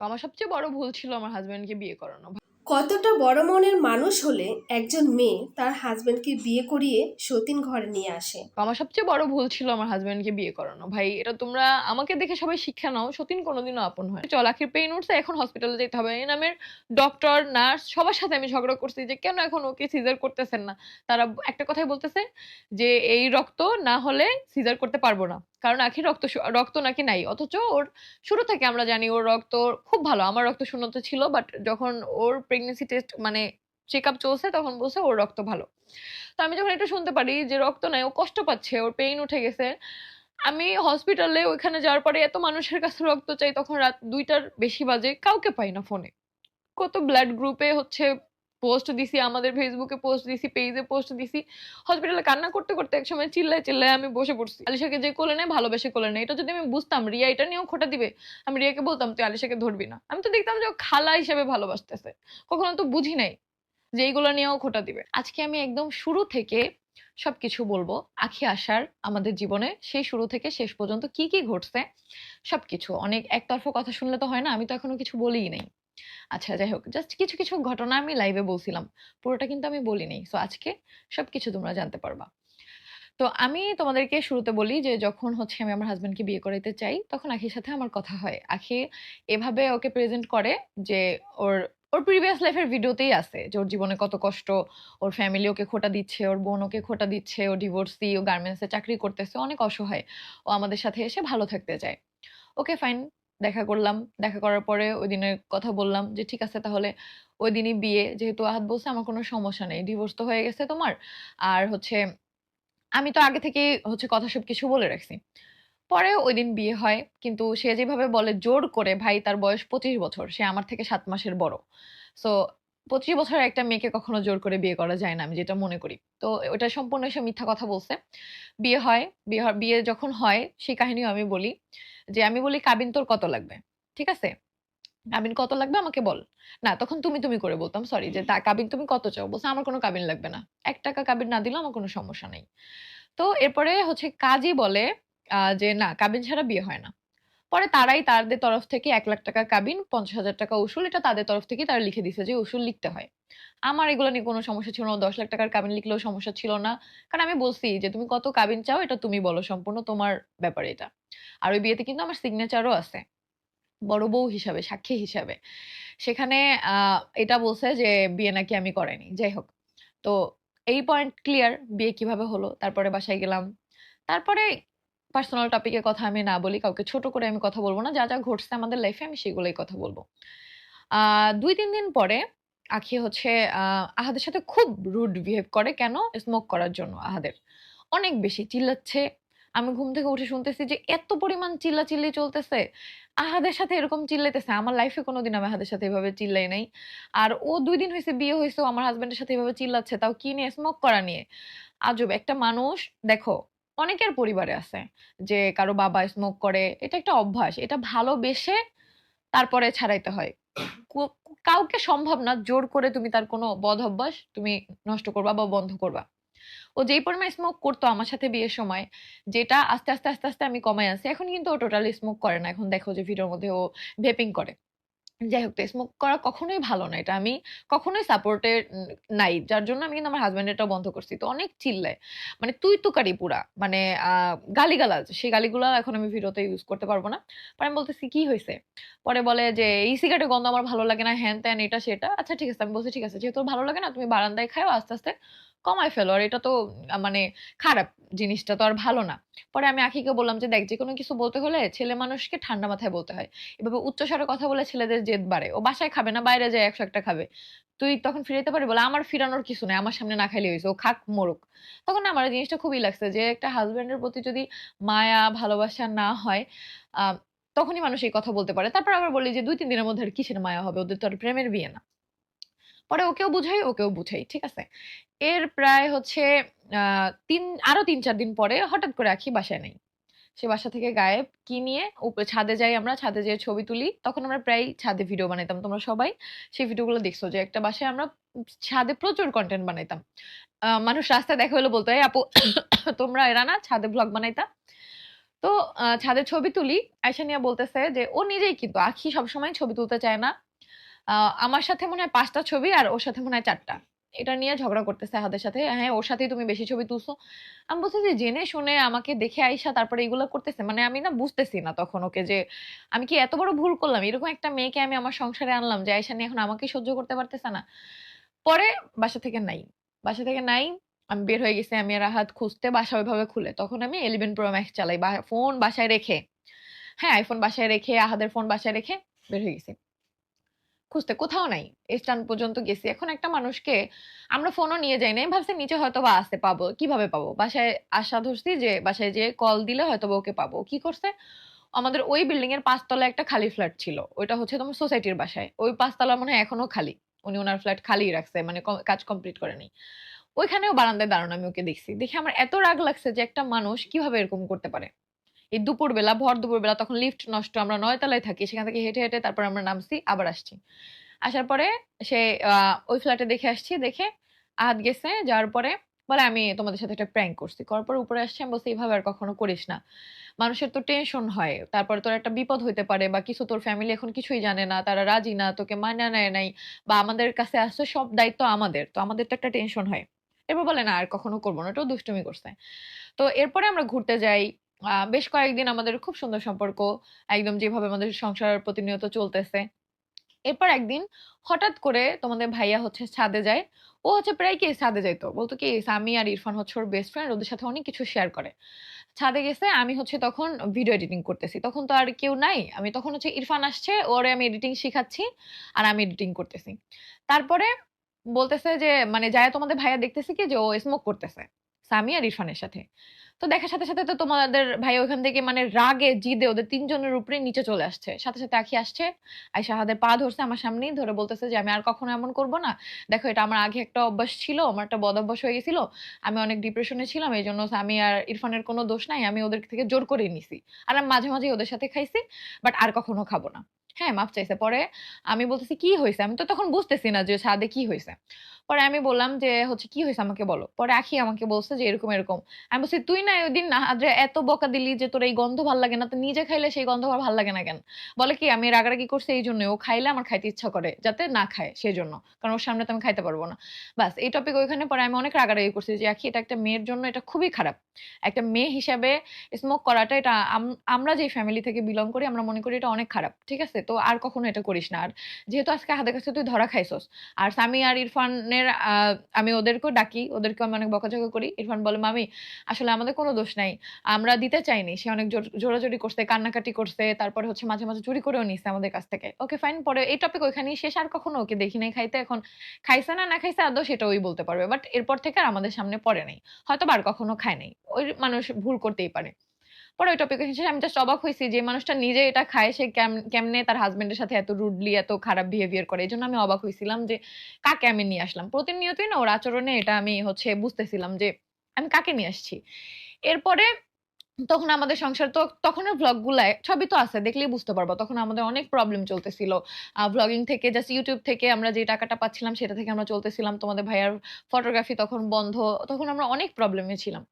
আমার সবচেয়ে বড় ভুল ছিল আমার হাসব্যান্ডকে বিয়ে করানো। কতটা বড় মনের মানুষ হলে একজন মেয়ে তার হাজবেন্ডকে বিয়ে করিয়ে সতীন ঘরে নিয়ে আসে আমার সবচেয়ে বড় ভুল ছিল আমার হাসব্যান্ডকে বিয়ে করানো। ভাই এটা তোমরা আমাকে দেখে সবাই শিক্ষা নাও। সতীন কোনোদিনও আপন হয়। চল আখির পেইন উঠছে এখন হসপিটালে যেতে হবে। এই নামের ডক্টর, নার্স সবার সাথে আমি ঝগড়া করছি যে কেন এখন ওকে সিজার করতেছেন না। তারা একটা কথাই বলতেছে যে এই রক্ত না হলে সিজার করতে পারব না। কারণ আখির রক্ত রক্ত নাকি নাই। অথচ ওর শুরু থেকে আমরা জানি ওর রক্ত খুব ভালো। আমার রক্ত শূন্যতা ছিল বাট যখন ওর প্রেগনেন্সি টেস্ট মানে চেক আপ চলছে, তখন বলছে ওর রক্ত ভালো। তো আমি যখন এটা শুনতে পারি যে রক্ত নাই, ও কষ্ট পাচ্ছে, ওর পেইন উঠে গেছে আমি হসপিটালে ওইখানে যাওয়ার পরে এত মানুষের কাছে রক্ত চাই, তখন রাত দুইটার বেশি বাজে, কাউকে পাই না ফোনে কত ব্লাড গ্রুপে হচ্ছে পোস্ট দিছি, আমাদের ফেসবুকে পোস্ট দিছি পেজে পোস্ট দিছি। হসপিটালে কান্না করতে করতে এক সময় চিল্লায় চিল্লায় আমি বসে পড়ছি। আলিশাকে যে কোলে নেয়, ভালোবেসে কোলে নেয়। এটা যদি আমি বুঝতাম, রিয়া এটা নিয়েও খোটা দিবে। আমি রিয়াকে বলতাম, তুই আলিশাকে ধরবি না। আমি তো দেখতাম যে খালা হিসেবে ভালোবাসতেছে। কখনো তো বুঝি নাই যে এইগুলো নিয়েও খোটা দিবে। আজকে আমি একদম শুরু থেকে সবকিছু বলব। আখি আসার আমাদের জীবনে সেই শুরু থেকে শেষ পর্যন্ত কি কি ঘটছে, সবকিছু। অনেক একতরফা কথা শুনলে তো হয় না, আমি তো এখনও কিছু বলিই নাই। আচ্ছা যাই হোক জাস্ট কিছু কিছু ঘটনা আমি লাইভে বলছিলাম, পুরোটা কিন্তু আমি বলিনি। সো আজকে সবকিছু তোমরা জানতে পারবা। তো আমি তোমাদেরকে শুরুতে বলি যে, যখন হচ্ছে আমি আমার হাজবেন্ডকে বিয়ে করাইতে চাই, তখন আখির সাথে আমার কথা হয়। আখি এভাবে ওকে প্রেজেন্ট করে যে, ওর ওর প্রিভিয়াস লাইফের ভিডিওতেই আছে যে, ওর জীবনে কত কষ্ট, ওর ফ্যামিলি ওকে খোটা দিচ্ছে, ওর বোন ওকে খোটা দিচ্ছে, ও ডিভোর্সি ও গার্মেন্টসে চাকরি করতেছে, অনেক অসহায়। ও আমাদের সাথে এসে ভালো থাকতে চায়। ওকে ফাইন দেখা করলাম। দেখা করার পরে ওই দিনের কথা বললাম যে, ঠিক আছে, তাহলে ওই দিনই বিয়ে। যেহেতু আহাত বলছে, আমার কোনো সমস্যা নেই। ডিভোর্স তো হয়ে গেছে তোমার। আর হচ্ছে, আমি তো আগে থেকে হচ্ছে কথা সব কিছু বলে রাখছি। পরে ওই দিন বিয়ে হয়। কিন্তু সে যেভাবে বলে, জোর করে, ভাই তার বয়স পঁচিশ বছর। সে আমার থেকে সাত মাসের বড়। সো পঁচিশ বছরের একটা মেয়েকে কখনো জোর করে বিয়ে করা যায় না, আমি যেটা মনে করি। তো ওটা সম্পূর্ণ সে মিথ্যা কথা বলছে। বিয়ে হয়। বিয়ে বিয়ে যখন হয়, সেই কাহিনীও আমি বলি। যে আমি বলি কাবিন তোর কত লাগবে? ঠিক আছে? কাবিন কত লাগবে আমাকে বল। না তখন তুমি তুমি করে বলতাম সরি যে তা কাবিন তুমি কত চাও? বলছে আমার কোনো কাবিন লাগবে না। এক টাকা কাবিন না দিলেও আমার কোনো সমস্যা নেই। তো এরপরে হচ্ছে কাজী বলে আহ, যে না কাবিন ছাড়া বিয়ে হয় না। পরে তারাই তাদের তরফ থেকে এক লাখ টাকা কাবিন, পঞ্চাশ হাজার টাকা উসুল, এটা তাদের তরফ থেকে তারা লিখে দিছে যে উসুল লিখতে হয়। আমার এগুলো নিয়ে কোনো সমস্যা ছিল না, দশ লাখ টাকার কাবিন লিখলেও সমস্যা ছিল না। কারণ আমি বলছি যে তুমি কত কাবিন চাও, এটা তুমি বলো, সম্পূর্ণ তোমার ব্যাপার এটা। আর ওই বিয়েতে কিন্তু আমার সিগনেচারও আছে, বড় বউ হিসাবে, সাক্ষী হিসাবে। সেখানে এটা বলছে যে বিয়ে নাকি আমি করাইনি, যাই হোক। তো এই পয়েন্ট ক্লিয়ার বিয়ে কীভাবে হলো, তারপরে বাসায় গেলাম। তারপরে পার্সোনাল টপিকের কথা আমি না বলি, কাউকে ছোট করে আমি কথা বলব না, যা যা ঘটছে আমাদের লাইফে আমি সেগুলোই কথা বলব। দুই তিন দিন পরে আখি হচ্ছে আহাদের সাথে খুব রুড বিহেভ করে। কেন? স্মোক করার জন্য আহাদের। অনেক বেশি চিল্লাচ্ছে। আমি ঘুম থেকে উঠে শুনতেছি যে এত পরিমাণ চিল্লা চিল্লি চলতেছে। আহাদের সাথে এরকম চিল্লাইতেছে। আমার লাইফে কোনোদিন আমি আহাদের সাথে এভাবে চিল্লাই নাই। আর ও দুই দিন হয়েছে বিয়ে হয়েছে আমার হাজব্যান্ডের সাথে এভাবে চিল্লাচ্ছে। তাও কি নিয়ে? স্মোক করা নিয়ে। আজব, একটা মানুষ, দেখো অনেকের পরিবারে আছে যে কারও বাবা স্মোক করে, এটা একটা অভ্যাস, এটা ভালোবেসে তারপরে ছাড়াইতে হয়। কাউকে সম্ভব না জোর করে তুমি তার কোনো বদ অভ্যাস তুমি নষ্ট করবা বা বন্ধ করবা। ও যেই পরিমাণ স্মোক করতো আমার সাথে বিয়ের সময়, যেটা আস্তে আস্তে আস্তে আস্তে আমি কমাই আনছি, এখন কিন্তু ও টোটালি স্মোক করে না। এখন দেখো যে ভিডিওর মধ্যে ও ভেপিং করে। যাই হোক স্মোক করা কখনোই ভালো না। এটা আমি কখনোই সাপোর্টে নাই। যার জন্য আমি কিন্তু আমার হাজবেন্ডেরটাও বন্ধ করছি। তো অনেক চিল্লায়। মানে তুই তুকারি পুরা। মানে গালিগালাজ। সেই গালিগুলো এখন আমি ভিডিওতে ইউজ করতে পারব না। পরে আমি বলতেছি, কি হয়েছে পরে বলে যে, এই সিগারেটের গন্ধ আমার ভালো লাগে না। হ্যান ত্যান, এটা, সেটা। আচ্ছা ঠিক আছে। আমি বলছি, ঠিক আছে। যেহেতু ভালো লাগে না, তুমি বারান্দায় খাও আস্তে আস্তে কমায় ফেলো। আর এটা তো মানে খারাপ জিনিসটা তো আর ভালো না। পরে আমি আখিকে বললাম যে, দেখ যে কোনো কিছু বলতে হলে ছেলে মানুষকে ঠান্ডা মাথায় বলতে হয়। এভাবে উচ্চস্বরে কথা বলে ছেলেদের জেদ বাড়ে। ও বাসায় খাবে না, বাইরে যায় একশো একটা খাবে। তুই তখন ফিরাইতে পারবি? বলে, আমার ফিরানোর কিছু নেই, আমার সামনে না খাইলে হয়েছে ও খাক, মরুক। তখন আমার জিনিসটা খুবই লাগছে যে, একটা হাজবেন্ডের প্রতি যদি মায়া, ভালোবাসা না হয় তখনই মানুষ এই কথা বলতে পারে। তারপর আবার বলি যে দুই তিন দিনের মধ্যে আর কিসের মায়া হবে? ওদের তো আর প্রেমের বিয়ে না। পরে ওকেও বুঝাই ওকেও বুঝাই, ঠিক আছে? এর প্রায় হচ্ছে তিন, আরও তিন চার দিন পরে হঠাৎ করে আখি বাসায় নেই। সে বাসা থেকে গায়েব, কি নিয়ে ছাদে যাই আমরা, ছাদে যেয়ে ছবি তুলি তখন আমরা প্রায় ছাদে ভিডিও বানাইতাম তোমরা সবাই সেই ভিডিওগুলো দেখছ যে একটা বাসায় আমরা ছাদে প্রচুর কন্টেন্ট বানাইতাম মানুষ রাস্তায় দেখা হলো বলতো, এই আপু, তোমরা এরা না ছাদে ব্লগ বানাইতা তো ছাদে ছবি তুলি। আইসা নিয়া বলতেছে যে, ও নিজেই কিন্তু, আখি সবসময় ছবি তুলতে চায় না। আমার সাথে মনে হয় পাঁচটা ছবি আর ওর সাথে মনে হয় ৪ টা। এটা নিয়ে ঝগড়া করতেছে আহাদের সাথে। হ্যাঁ, ওর সাথেই তুমি বেশি ছবি তুলছো। আমি বলছি যে জেনে শুনে আমাকে দেখে আইসা তারপরে এগুলো করতেছে। মানে আমি না বুঝতেছি না তখন ওকে যে আমি কি এত বড় ভুল করলাম? এরকম একটা মেয়েকে আমি আমার সংসারে আনলাম যে আইসা নিয়ে এখন আমাকে সহ্য করতে পারতেছে না। পরে বাসা থেকে নাই। বাসা থেকে নাই। আমি বের হয়ে গেছি আমি আর আহাদ খুঁজতে বাসা ওইভাবে খুলে। তখন আমি 11 প্রো ম্যাক্স চালাই। ফোন বাসায় রেখে হ্যাঁ, আইফোন বাসায় রেখে আহাদের ফোন বাসায় রেখে বের হয়ে গেছি। খুঁজতে কোথাও নাই। স্ট্যান্ড পর্যন্ত গেছি। এখন একটা মানুষকে আমরা ফোনও নিয়ে যাই নাই। ভাবছি নিচে হয়তো বা আছে, পাবো। কীভাবে পাবো? বাসায় আশা ধরছি যে বাসায় যে কল দিলে হয়তো বা ওকে পাবো। কি করছে? আমাদের ওই বিল্ডিং এর ৫ তলায় একটা খালি ফ্ল্যাট ছিল। ওইটা হচ্ছে তোমার সোসাইটির বাসায়। ওই পাঁচতলা মনে হয় এখনও খালি। উনি ওনার ফ্ল্যাট খালি রাখছে। মানে কাজ কমপ্লিট করে নাই। ওইখানেও বারান্দায় দাঁড়ানো আমি ওকে দেখছি। দেখে আমার এত রাগ লাগছে যে একটা মানুষ কীভাবে এরকম করতে পারে? এই দুপুরবেলা, ভর দুপুরবেলা তখন লিফট নষ্ট। আমরা ৯ তলায় থাকি। সেখান থেকে হেঁটে, হেঁটে তারপর আমরা নামছি, আবার আসছি। আসার পরে সে ওই ফ্ল্যাটে দেখে আসছি। দেখে আহাদ গেছে। যাওয়ার পরে বলে, "আমি তোমাদের সাথে একটা প্র্যাঙ্ক করছি।" করার পরে উপরে আসছি। আমি বলছি, "এভাবে আর কখনো করিস না। মানুষের তো টেনশন হয়। তারপরে তোর একটা বিপদ হইতে পারে বা কিছু তোর ফ্যামিলি এখন কিছুই জানে না। তারা রাজি না। তোকে মাইনা নেয় নাই বা আমাদের কাছে আসছে সব দায়িত্ব আমাদের। তো আমাদের তো একটা টেনশন হয়।" এরপর বলে, "না আর কখনো করব না।" ওটাও দুষ্টুমি করছে। তো এরপরে আমরা ঘুরতে যাই। বেশ কয়েকদিন আমাদের খুব সুন্দর সম্পর্ক। একদম যেভাবে আমাদের সংসার প্রতিনিয়ত চলতেছে। এরপর একদিন হঠাৎ করে তোমাদের ভাইয়া হচ্ছে ছাদে যায়। ও হচ্ছে প্রায় কি ছাদে যাইতো। বলতো কি, সামি আর ইরফান হচ্ছে ওর বেস্ট ফ্রেন্ড। ওদের সাথে অনেক কিছু শেয়ার করে। ছাদে গেছে, আমি হচ্ছে তখন ভিডিও এডিটিং করতেছি। তখন তো আর কেউ নাই। আমি তখন হচ্ছে ইরফান আসছে। ওরে আমি এডিটিং শিখাচ্ছি। আর আমি এডিটিং করতেছি। তারপরে বলতেছে যে মানে যায়া তোমাদের ভাইয়া দেখতেছে কি, যে ও স্মোক করতেছে। সামি আর ইরফানের সাথে। তো দেখার সাথে, সাথে তো তোমাদের ভাইয়া ওখান থেকে মানে রাগে জিদে ওদের ৩ জনের উপরে নিচে চলে আসছে। সাথে, সাথে আখি আসছে। আইসা আহাদের পা ধরছে আমার সামনেই। ধরে বলতেছে যে, "আমি আর কখনো এমন করব না। দেখো এটা আমার আগে একটা অভ্যাস ছিল। আমার একটা বদ অভ্যাস হয়ে গেছিল। আমি অনেক ডিপ্রেশনে ছিলাম। এই জন্য আমি আর ইরফানের কোনো দোষ নাই। আমি ওদের থেকে জোর করে নিছি। আর আমি মাঝে, মাঝেই ওদের সাথে খাইছি। বাট আর কখনো খাব না।" হ্যাঁ, মাফ চাইছে। পরে আমি বলতেছি, "কি হয়েছে আমি তো তখন বুঝতেছি না যে ছাদে কি হইছে। পরে আমি বললাম যে হচ্ছে, "কি হইছে আমাকে বলো।" পরে আখি আমাকে বলছে যে এরকম, এরকম। আমি বলছি, "তুই না ওইদিন আহাদরে এত বকা দিলি যে তোর এই গন্ধ ভালো লাগে না। তো নিজে খাইলে সেই গন্ধ আমার ভালো লাগে না কেন?" বলে কি, "আমি রাগারাগি করছি এইজন্যই। ও খাইলে আমার খাইতে ইচ্ছা করে। যাতে না খায় সেজন্য। কারণ ওর সামনে তো আমি খাইতে পারব না।" বাস এই টপিক ওইখানে পরে আমি অনেক রাগারাগি করছি যে, "আখি এটা একটা মেয়ের জন্য এটা খুবই খারাপ। একটা মেয়ে হিসাবে স্মোক করাটা এটা আমরা যেই ফ্যামিলি থেকে বিলং করি আমরা মনে করি এটা অনেক খারাপ। ঠিক আছে? তো আর কখনো এটা করিস না। আর যেহেতু আজকে আহাদের কাছে তুই ধরা খাইছস। আর সামি আর ইরফানের আ আমি ওদেরকেও ডাকি। ওদেরকেও আমি অনেক বকাঝকা করি। ইরফান বলে, "মামি আসলে আমাদের কোনো দোষ নাই। আমরা দিতে চাইনি। সে অনেক জোর জোরাজুরি করছে, কান্নাকাটি করছে। তারপরে হচ্ছে মাঝে, মাঝে চুরি করেও নিছে আমাদের কাছ থেকে। Okay fine. পরে এই টপিক ওইখানেই শেষ। আর কখনো ওকে দেখি নাই খাইতে। এখন খাইছে না, না খাইছে আদৌ সেটা ওই বলতে পারবে। বাট এরপর থেকে আর আমাদের সামনে পড়ে নাই। হয়তোবা আর কখনো খায় নাই। ওই মানুষ ভুল করতেই পারে। পরে ওই টপিক শেষে আমি জাস্ট অবাক হয়েছি যে মানুষটা নিজে এটা খায়, সে কেম কেমনে তার হাজবেন্ডের সাথে এত রুডলি এত খারাপ বিহেভিয়ার করে। এই জন্য আমি অবাক হয়েছিলাম যে কাকে আমি নিয়ে আসলাম। প্রতিনিয়তই না ওর আচরণে এটা আমি হচ্ছে বুঝতেছিলাম যে আমি কাকে নিয়ে আসছি। এরপরে তখন আমাদের সংসার, তো তখনের ভ্লগ গুলায় সবই তো আছে, দেখলেই বুঝতে পারব তখন আমাদের অনেক প্রবলেম চলতেছিল। আ ভ্লগিং থেকে জাস্ট ইউটিউব থেকে আমরা যে টাকাটা পাচ্ছিলাম, সেটা থেকে আমরা চলতেছিলাম। তোমাদের ভাইয়ার ফটোগ্রাফি তখন বন্ধ। তখন আমরা অনেক প্রবলেমে ছিলাম।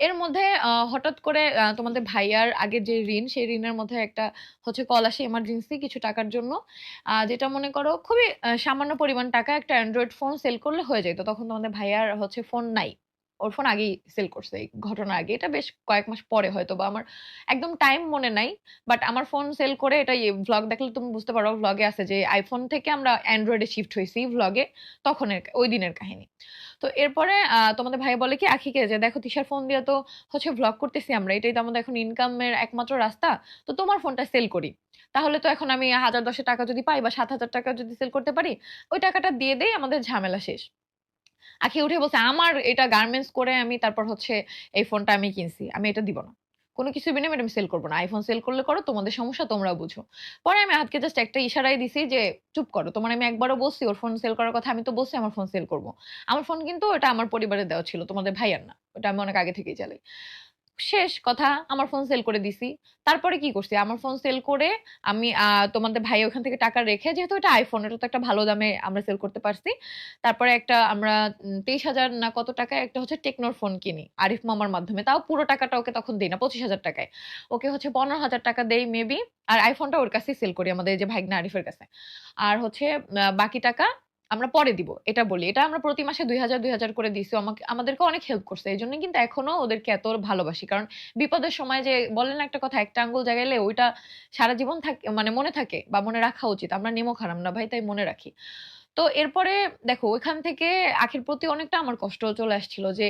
এর মধ্যে হঠাৎ করে তোমাদের ভাইয়ার আগের যে ঋণ, সেই ঋণের মধ্যে একটা হচ্ছে কল আসে এমার্জেন্সি কিছু টাকার জন্য। যেটা মনে করো খুবই সামান্য পরিমাণ টাকা একটা অ্যান্ড্রয়েড ফোন সেল করলে হয়ে যাইত। তখন তোমাদের ভাইয়ার হচ্ছে ফোন নাই। ওর ফোন আগেই সেল করছে এই ঘটনার আগে। এটা বেশ কয়েক মাস পরে হয়তো বা আমার একদম টাইম মনে নাই। বাট আমার ফোন সেল করে এটা ইয়ে ভ্লগ দেখলে তুমি বুঝতে পারো ভ্লগে আছে যে আইফোন থেকে আমরা অ্যান্ড্রয়েডে শিফট হইছি ভ্লগে তখনের ওই দিনের কাহিনী। তো এরপরে তোমাদের ভাই বলে কি আখিকে যে, "দেখো তিশার ফোন দিয়ে তো হচ্ছে ভ্লগ করতেছি আমরা। এটাই তো আমাদের এখন ইনকামের একমাত্র রাস্তা। তো তোমার ফোনটা সেল করি। তাহলে তো এখন আমি ১০০০ ১০ টাকা যদি পাই বা ৭,০০০ টাকা যদি সেল করতে পারি, ওই টাকাটা দিয়ে দেই আমাদের ঝামেলা শেষ।" আখি উঠে বলছে, "আমার এটা গার্মেন্টস করে আমি তারপর হচ্ছে এই ফোনটা আমি কিনছি। আমি এটা দিব না। কোনো কিছু বিনিময়ে আমি সেল করব না। আইফোন সেল করলে করো তোমাদের সমস্যা তোমরা বুঝো।" পরে আমি হাতকে জাস্ট একটা ইশারাই দিছি যে, "চুপ করো। তোমার আমি একবারও বলছি ওর ফোন সেল করার কথা। আমি তো বলছি আমার ফোন সেল করব আমার ফোন কিন্তু ওটা আমার পরিবারে দেওয়া ছিল। তোমাদের ভাইয়ার না। ওটা আমি অনেক আগে থেকেই চালাই।" শেষ কথা, আমার ফোন সেল করে দিছি। তারপরে কি করছি? আমার ফোন সেল করে আমি তোমাদের ভাই ওখান থেকে টাকা রেখে, যেহেতু এটা আইফোন এটা তো একটা ভালো দামে আমরা সেল করতে পারছি। তারপরে একটা আমরা তেইশ হাজার না কত টাকায় একটা হচ্ছে টেকনোর ফোন কিনি আরিফ মামার মাধ্যমে। তাও পুরো টাকাটা ওকে তখন দিই না, পঁচিশ হাজার টাকায়। ওকে হচ্ছে পনেরো হাজার টাকা দেই মেবি আর আইফোনটা ওর কাছেই সেল করি, আমাদের যে ভাইগনা আরিফের কাছে। আর হচ্ছে বাকি টাকা আমরা পরে দিব, এটা বলি। এটা আমরা প্রতি মাসে দুই হাজার দুই হাজার করে দিছি। আমাকে, আমাদেরকে অনেক হেল্প করছে। এই জন্য কিন্তু এখনও ওদেরকে এত ভালোবাসি। কারণ বিপদের সময় যে বলেন একটা কথা, একটা আঙ্গুল জাগাইলে ওইটা সারা জীবন থাকে মানে মনে থাকে বা মনে রাখা উচিত। আমরা নেমো খারাপ না ভাই, তাই মনে রাখি। তো এরপরে দেখো, ওইখান থেকে আখের প্রতি অনেকটা আমার কষ্ট চলে আসছিল যে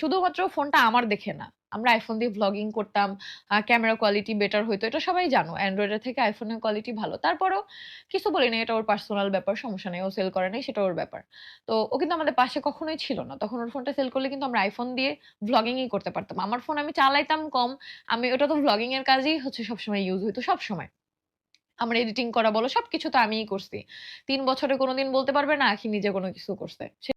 শুধুমাত্র ফোনটা আমার দেখে না। আমরা আইফোন দিয়ে ভ্লগিং করতাম ক্যামেরা কোয়ালিটি বেটার হইতো, এটা সবাই জানো। অ্যান্ড্রয়েডের থেকে আইফোনের কোয়ালিটি ভালো। তারপরও কিছু বলি না এটা ওর পার্সোনাল ব্যাপার, সমস্যা নেই। ও সেল করে নাই, সেটা ওর ব্যাপার। তো ও কিন্তু আমাদের পাশে কখনোই ছিল না। তখন ওর ফোনটা সেল করলে কিন্তু আমরা আইফোন দিয়ে ভ্লগিংই করতে পারতাম। আমার ফোন আমি চালাইতাম কম, আমি, ওটা তো ভ্লগিং এর কাজেই হচ্ছে সবসময় ইউজ হইতো, সবসময়। আমার এডিটিং করা বলো, সবকিছু তো আমিই করছি। তিন বছরে কোনোদিন বলতে পারবে না, আখি নিজে কোনো কিছু করছে।